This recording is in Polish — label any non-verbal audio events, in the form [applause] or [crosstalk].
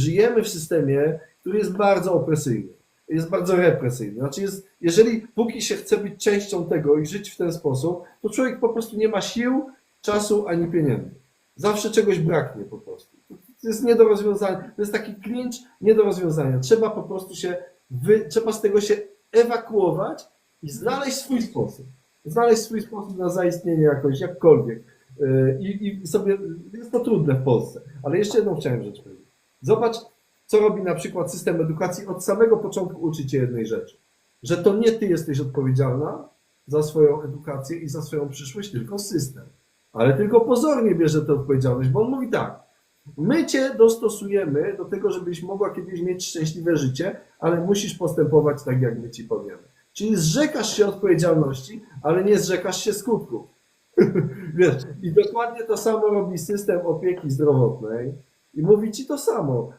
Żyjemy w systemie, który jest bardzo opresyjny, jest bardzo represyjny. Znaczy jest, jeżeli póki się chce być częścią tego i żyć w ten sposób, to człowiek po prostu nie ma sił, czasu ani pieniędzy. Zawsze czegoś braknie po prostu. To jest nie do rozwiązania. To jest taki klincz nie do rozwiązania. Trzeba po prostu się, wy, trzeba z tego się ewakuować i znaleźć swój sposób. Znaleźć swój sposób na zaistnienie jakoś, jakkolwiek. Yy, I, I sobie, jest to trudne w Polsce. Ale jeszcze jedną chciałem rzecz powiedzieć. Zobacz, co robi na przykład system edukacji od samego początku uczy cię jednej rzeczy. Że to nie ty jesteś odpowiedzialna za swoją edukację i za swoją przyszłość, tylko system. Ale tylko pozornie bierze tę odpowiedzialność, bo on mówi tak. My cię dostosujemy do tego, żebyś mogła kiedyś mieć szczęśliwe życie, ale musisz postępować tak, jak my ci powiemy. Czyli zrzekasz się odpowiedzialności, ale nie zrzekasz się skutków. [laughs] Wiesz, i dokładnie to samo robi system opieki zdrowotnej i mówi ci to samo.